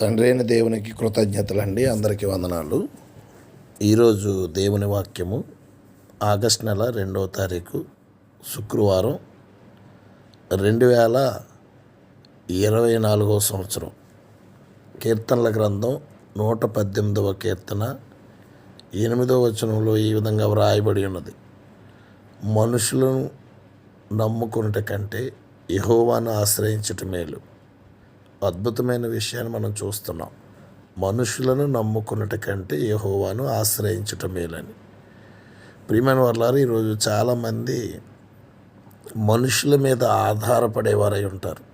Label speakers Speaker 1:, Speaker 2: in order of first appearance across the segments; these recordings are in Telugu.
Speaker 1: తండ్రి అయిన దేవునికి కృతజ్ఞతలండి. అందరికీ వందనాలు. ఈరోజు దేవుని వాక్యము ఆగస్ట్ నెల రెండవ తారీఖు శుక్రవారం రెండు వేల ఇరవై నాలుగవ సంవత్సరం. కీర్తనల గ్రంథం నూట పద్దెనిమిదవ కీర్తన ఎనిమిదవ వచనంలో ఈ విధంగా వ్రాయబడి ఉన్నది. మనుషులను నమ్ముకున్నట కంటే యహోవాను ఆశ్రయించుట మేలు. అద్భుతమైన విషయాన్ని మనం చూస్తున్నాం. మనుషులను నమ్ముకున్నట కంటే యహోవాను ఆశ్రయించటం మేలని. ప్రియమైన వర్లారు ఈరోజు చాలామంది మనుషుల మీద ఆధారపడేవారై ఉంటారు.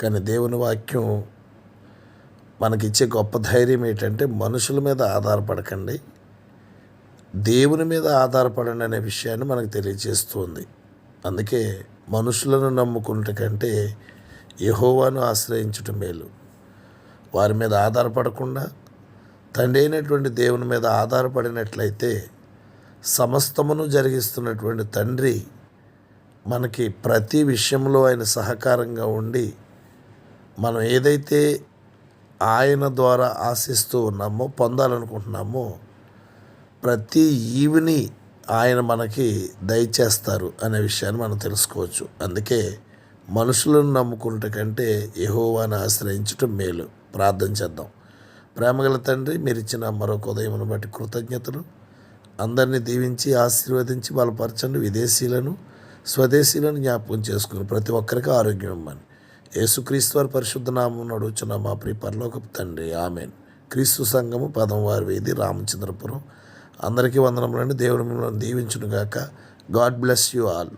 Speaker 1: కానీ దేవుని వాక్యం మనకిచ్చే గొప్ప ధైర్యం ఏంటంటే మనుషుల మీద ఆధారపడకండి. దేవుని మీద ఆధారపడండి అనే విషయాన్ని మనకు తెలియజేస్తుంది. అందుకే మనుషులను నమ్ముకున్నట కంటే యహోవాను ఆశ్రయించటం మేలు. వారి మీద ఆధారపడకుండా తండ్రి అయినటువంటి దేవుని మీద ఆధారపడినట్లయితే సమస్తమును జరిగిస్తున్నటువంటి తండ్రి మనకి ప్రతి విషయంలో ఆయన సహకారంగా ఉండి మనం ఏదైతే ఆయన ద్వారా ఆశిస్తూ ఉన్నామో పొందాలనుకుంటున్నామో ప్రతి ఈవిని ఆయన మనకి దయచేస్తారు అనే విషయాన్ని మనం తెలుసుకోవచ్చు. అందుకే మనుషులను నమ్ముకుంట కంటే యహోవాను ఆశ్రయించటం మేలు. ప్రార్థన చేద్దాం. ప్రేమగల తండ్రి మీరు ఇచ్చిన మరొక ఉదయమును బట్టి కృతజ్ఞతలు. అందరినీ దీవించి ఆశీర్వదించి బలపరచండి. విదేశీయులను స్వదేశీలను జ్ఞాపకం చేసుకుని ప్రతి ఒక్కరికి ఆరోగ్యం ఇవ్వమని యేసుక్రీస్తు వారి పరిశుద్ధ నామం నడుచున్న మా ప్రియ పరలోకపు తండ్రి. ఆమెన్. క్రీస్తు సంఘము పదం వారి వీధి రామచంద్రపురం. అందరికీ వందనములండి. దేవుడు మిమ్మల్ని దీవించునుగాక. God bless you all.